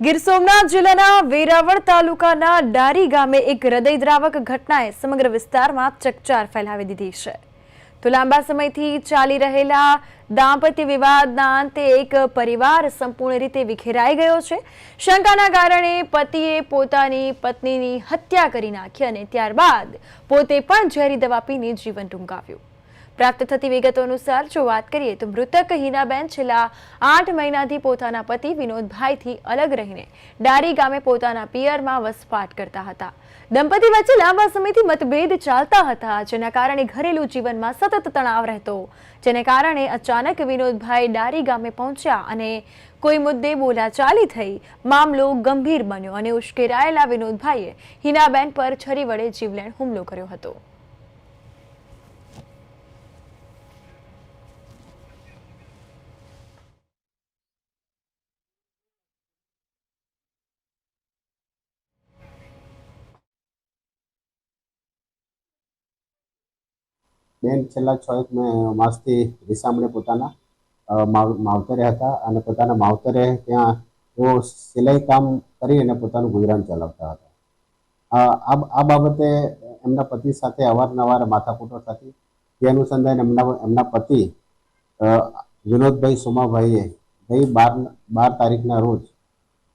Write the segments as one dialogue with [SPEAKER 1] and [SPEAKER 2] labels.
[SPEAKER 1] ગીર સોમનાથ જિલ્લાના વેરાવળ તાલુકાના ડારી ગામે એક હૃદયદ્રાવક ઘટનાએ સમગ્ર વિસ્તારમાં ચકચાર ફેલાવી દીધી છે. તો લાંબા સમયથી ચાલી રહેલા દાંપત્ય વિવાદના અંતે એક પરિવાર સંપૂર્ણ રીતે વિખેરાઈ ગયો છે. શંકાના કારણે પતિએ પોતાની પત્નીની હત્યા કરી નાખી અને ત્યારબાદ પોતે પણ ઝેરી દવા પીને જીવન ટૂંકાવ્યું. પ્રાપ્ત થતી વિગતો અનુસાર, જો વાત કરીએ તો મૃતક હિનાબેન છેલ્લા આઠ મહિનાથી પોતાના પતિ વિનોદભાઈથી અલગ રહીને ડારી ગામે પોતાના પિયરમાં વસવાટ કરતા હતા. દંપતી વચ્ચે લાંબા સમયથી મતભેદ ચાલતા હતા, જેના કારણે ઘરેલું જીવનમાં સતત તણાવ રહેતો. જેને કારણે અચાનક વિનોદભાઈ ડારી ગામે પહોંચ્યા અને કોઈ મુદ્દે બોલાચાલી થઈ, મામલો ગંભીર બન્યો અને ઉશ્કેરાયેલા વિનોદભાઈએ હિનાબેન પર છરી વડે જીવલેણ હુમલો કર્યો હતો.
[SPEAKER 2] બેન છેલ્લા છ એક માસથી રીસામણે પોતાના માવ- માવતરે હતા અને પોતાના માવતરે ત્યાં તેઓ સિલાઈ કામ કરી અને પોતાનું ગુજરાન ચલાવતા હતા. આ આ બાબતે એમના પતિ સાથે અવારનવાર માથાકૂટો થતી. તે અનુસંધાને એમના એમના પતિ વિનોદભાઈ સોમાભાઈએ ગઈ બાર બાર તારીખના રોજ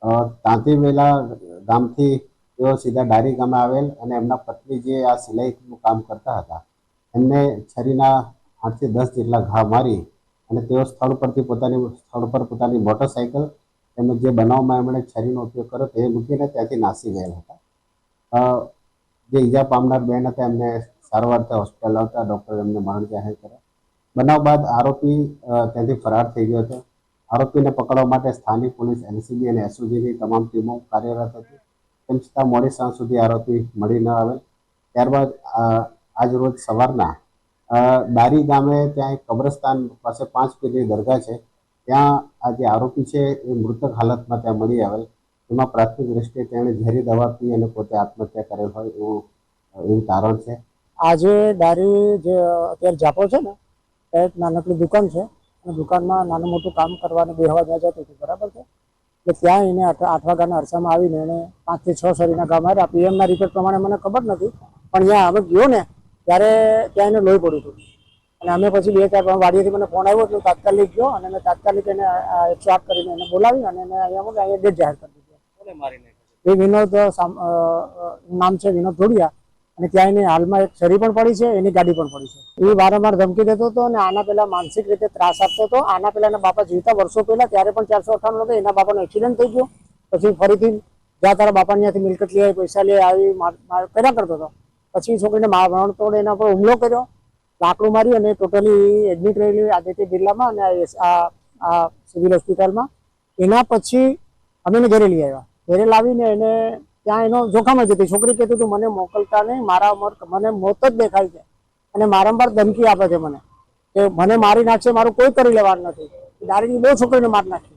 [SPEAKER 2] તાંતી તાંતીવેલા ગામથી તેઓ સીધા ડારી ગામે આવેલ અને એમના પત્ની જે આ સિલાઈનું કામ કરતા હતા એમને છરીના આઠથી દસ જેટલા ઘા મારી અને તેઓ સ્થળ પરથી પોતાની, સ્થળ પર પોતાની મોટરસાયકલ તેમજ જે બનાવમાં એમણે છરીનો ઉપયોગ કર્યો તે મૂકીને ત્યાંથી નાસી ગયેલ હતા. જે ઈજા પામનાર બેન હતા એમને સારવાર ત્યાં હોસ્પિટલ આવતા ડૉક્ટર એમને મરણ જાહેર કર્યા. બનાવ બાદ આરોપી ત્યાંથી ફરાર થઈ ગયો હતો. આરોપીને પકડવા માટે સ્થાનિક પોલીસ એનસીબી અને એસઓજીની તમામ ટીમો કાર્યરત હતી. તેમ છતાં મોડી સાંજ સુધી આરોપી મળી ન આવે. ત્યારબાદ અ, આજ રોજ સવારના બારી ગામે ત્યાં એક કબ્રસ્તાન પાસે પાંચ પીરની દરગાહ છે. ત્યાં આ જે આરોપી છે એ મૃતક હાલતમાં ત્યાં મળી આવેલ. એમાં પ્રાથમિક દ્રષ્ટિએ તેણે ઝેરી દવા પી અને પોતે આત્મહત્યા કરેલ હોય એવું એવું તારણ છે.
[SPEAKER 3] આજે દારી જે અત્યારે જાપો છે ને એક નાનકડી દુકાન છે. અને દુકાનમાં નાનું મોટું કામ કરવાને બેહવા ત્યાં જતું હતું બરાબર છે? એટલે ત્યાં એને આઠ વાગ્યાના અરસામાં આવીને એને પાંચથી છ શરીરના ગામ આવ્યા પીએમના રિપોર્ટ પ્રમાણે મને ખબર નથી પણ ત્યાં અમે ગયો ને ત્યારે ત્યાં એને લોહી પડ્યું હતું. અને અમે પછી બે ચાર વાડીએથી મને ફોન આવ્યો એટલે તાત્કાલિક ગયો અને મેં તાત્કાલિક એને એકસો આઠ કરીને એને બોલાવી અને એને અહીંયા મૂકી અહીંયા ડેટ જાહેર કરી દીધો. એ વિનોદ નામ છે વિનોદ ધોડિયા અને ત્યાં એની હાલમાં એક છરી પણ પડી છે એની ગાડી પણ પડી છે. એ વારંવાર ધમકી દેતો હતો અને આના પહેલા માનસિક રીતે ત્રાસ આપતો હતો. આના પહેલા એના બાપા જીવતા વર્ષો પહેલા ત્યારે પણ ચારસો અઠાણું હતો એના બાપાનો એક્સિડન્ટ થઈ ગયો. પછી ફરીથી જ્યાં તારા બાપાની ત્યાંથી મિલકત લઈ આવી પૈસા લઈ આવી કર્યા કરતો હતો. પછી છોકરીને મારણ તોડ એના પર હુમલો કર્યો, લાકડું મારી અને ટોટલી એડમિટ રહેલી આદિત્ય બિરલામાં અને આ સિવિલ હોસ્પિટલમાં એના પછી અમે એને ઘરે લઈ આવ્યા. ઘરે લાવીને એને ત્યાં એનો જોખમ જ હતી. છોકરી કહેતી હતું, મને મોકલતા નહીં, મારા ઉંમર મને મોત જ દેખાય છે. અને વારંવાર ધમકી આપે છે મને કે, મને મારી નાખશે, મારું કોઈ કરી લેવાનું નથી. દારૂની બહુ છોકરીને મારી નાખી.